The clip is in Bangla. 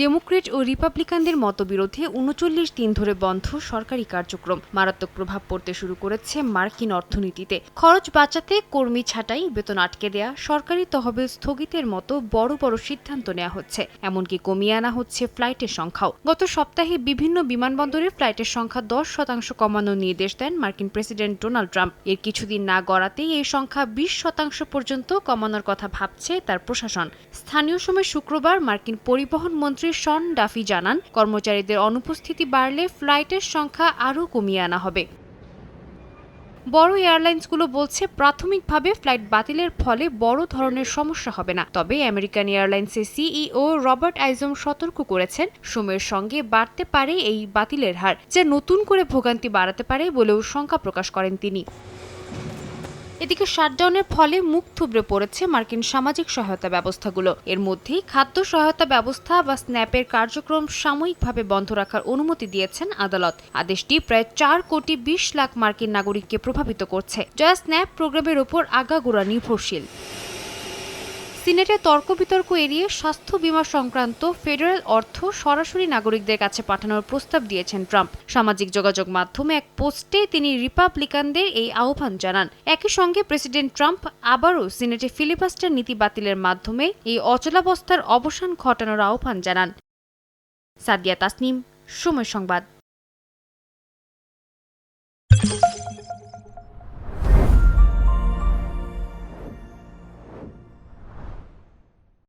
ডেমোক্রেট ও রিপাবলিকানদের মতবিরোধে উনচল্লিশ দিন ধরে বন্ধ সরকারি কার্যক্রম। মারাত্মক প্রভাব পড়তে শুরু করেছে মার্কিন অর্থনীতিতে। খরচ বাঁচাতে কর্মী ছাঁটাই, বেতন আটকে দেয়া, সরকারি তহবিল স্থগিতের মতো বড় বড় সিদ্ধান্ত নেওয়া হচ্ছে। এমনকি কমিয়ে আনা হচ্ছে ফ্লাইটের সংখ্যাও। গত সপ্তাহে বিভিন্ন বিমানবন্দরে ফ্লাইটের সংখ্যা দশ শতাংশ কমানোর নির্দেশ দেন মার্কিন প্রেসিডেন্ট ডোনাল্ড ট্রাম্প। এর কিছুদিন না গড়াতেই এই সংখ্যা বিশ শতাংশ পর্যন্ত কমানোর কথা ভাবছে তার প্রশাসন। স্থানীয় সময় শুক্রবার মার্কিন পরিবহন মন্ত্রী শন ডাফি জানান, কর্মচারীদের অনুপস্থিতি বাড়লে ফ্লাইটের সংখ্যা আরও কমিয়ে আনা হবে। বড় এয়ারলাইন্সগুলো বলছে প্রাথমিকভাবে ফ্লাইট বাতিলের ফলে বড় ধরনের সমস্যা হবে না। তবে আমেরিকান এয়ারলাইন্সের সিইও রবার্ট আইজম সতর্ক করেছেন, সময়ের সঙ্গে বাড়তে পারে এই বাতিলের হার, যা নতুন করে ভোগান্তি বাড়াতে পারে বলেও শঙ্কা প্রকাশ করেন তিনি। এদিকে শাটডাউনের ফলে মুখ থুবড়ে পড়েছে মার্কিন সামাজিক সহায়তা ব্যবস্থাগুলো। এর মধ্যেই খাদ্য সহায়তা ব্যবস্থা বা স্ন্যাপের কার্যক্রম সাময়িকভাবে বন্ধ রাখার অনুমতি দিয়েছেন আদালত। আদেশটি প্রায় চার কোটি বিশ লাখ মার্কিন নাগরিককে প্রভাবিত করছে। যা স্ন্যাপ প্রোগ্রামের ওপর আগাগোড়া নির্ভরশীল। সিনেটে তর্ক বিতর্ক এড়িয়ে স্বাস্থ্য বীমা সংক্রান্ত ফেডারেল অর্থ সরাসরি নাগরিকদের কাছে পাঠানোর প্রস্তাব দিয়েছেন ট্রাম্প। সামাজিক যোগাযোগ মাধ্যমে এক পোস্টে তিনি রিপাবলিকানদের এই আহ্বান জানান। একই সঙ্গে প্রেসিডেন্ট ট্রাম্প আবারও সিনেটে ফিলিবাস্টার নীতি বাতিলের মাধ্যমে এই অচলাবস্থার অবসান ঘটানোর আহ্বান জানান। সাদিয়া তাসনিম, সময় সংবাদ।